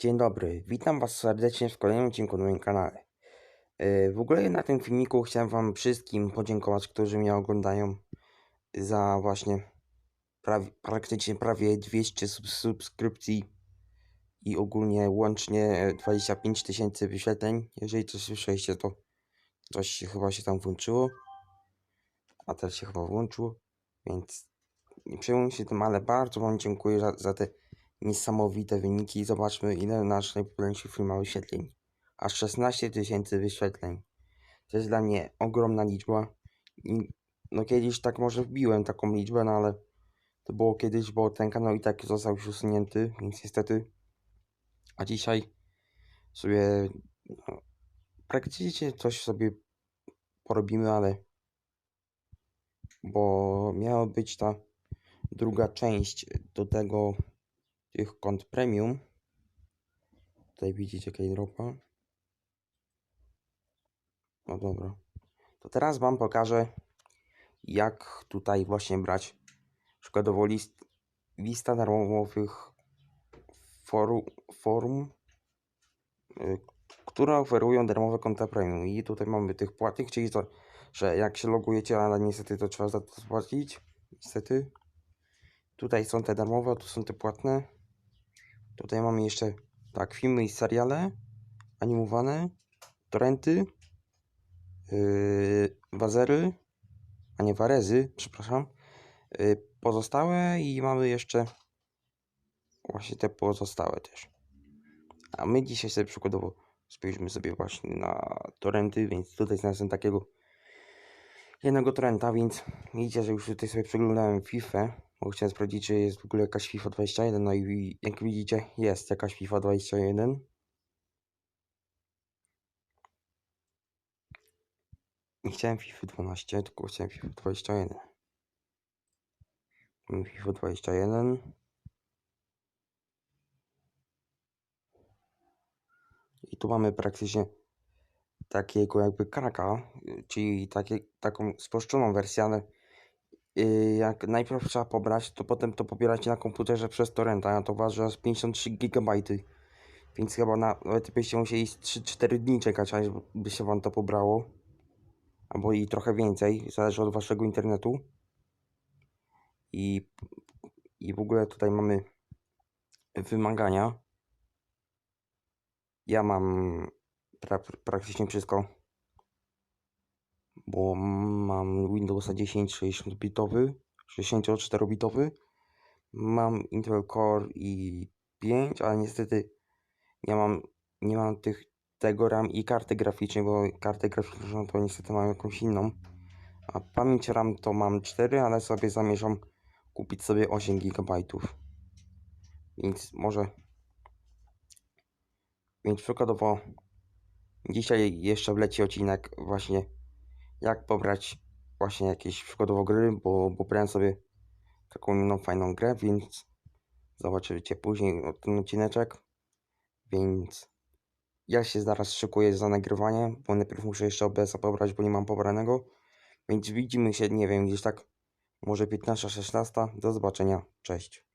Dzień dobry, witam Was serdecznie w kolejnym odcinku na moim kanale. Yy, W ogóle na tym filmiku chciałem Wam wszystkim podziękować, którzy mnie oglądają za właśnie prawie, praktycznie prawie 200 sub subskrypcji i ogólnie łącznie 25 tysięcy wyświetleń. Jeżeli coś słyszeliście, to coś się chyba się tam włączyło, a teraz się chyba włączyło, więc nie przejmuję się tym, ale bardzo Wam dziękuję za, za te niesamowite wyniki. Zobaczmy, ile nasz najpopularniejszy film ma wyświetleń. Aż 16 tysięcy wyświetleń. To jest dla mnie ogromna liczba. I, no kiedyś tak może wbiłem taką liczbę, no ale to było kiedyś, bo ten kanał i tak został już usunięty, więc niestety. A dzisiaj sobie no, praktycznie coś sobie porobimy, ale bo miała być ta druga część do tego tych kont premium. Tutaj widzicie dropa. No dobra. To teraz wam pokażę jak tutaj właśnie brać przykładowo list, lista darmowych foru, forum, y, które oferują darmowe konta premium. I tutaj mamy tych płatnych, czyli to, że jak się logujecie, ale niestety to trzeba za to zapłacić. Niestety. Tutaj są te darmowe, tu są te płatne. Tutaj mamy jeszcze tak, filmy i seriale animowane, torrenty, yy, wazery, a nie warezy, przepraszam, yy, pozostałe i mamy jeszcze właśnie te pozostałe też. A my dzisiaj sobie przykładowo spojrzymy sobie właśnie na torrenty, więc tutaj znalazłem takiego jednego torrenta, więc widzicie, że już tutaj sobie przeglądałem FIFA, bo chciałem sprawdzić, czy jest w ogóle jakaś FIFA 21, no i jak widzicie, jest jakaś FIFA 21. Nie chciałem FIFA 12, tylko chciałem FIFA 21. Mamy FIFA 21. I tu mamy praktycznie takiego jakby kraka, czyli takie, taką sproszczoną wersję, ale jak najpierw trzeba pobrać, to potem to pobieracie na komputerze przez torrenta, a to waży aż 53 GB. Więc chyba na, nawet byście musieli 3-4 dni czekać, aż by się wam to pobrało. Albo i trochę więcej, zależy od waszego internetu. I, i w ogóle tutaj mamy wymagania. Ja mam pra, praktycznie wszystko, bo mam Windowsa 10 60-bitowy, 64-bitowy. Mam Intel Core i5, ale niestety nie mam, nie mam tych, tego RAM i karty graficznej, bo kartę graficzną to niestety mam jakąś inną. A pamięć RAM to mam 4, ale sobie zamierzam kupić sobie 8 GB. Więc może więc przykładowo dzisiaj jeszcze wleci odcinek właśnie jak pobrać właśnie jakieś przykładowo gry, bo pobrałem sobie taką inną fajną grę, więc zobaczycie później ten odcineczek. Więc ja się zaraz szykuję za nagrywanie, bo najpierw muszę jeszcze OBS-a pobrać, bo nie mam pobranego. Więc widzimy się, nie wiem, gdzieś tak może 15-16. Do zobaczenia. Cześć.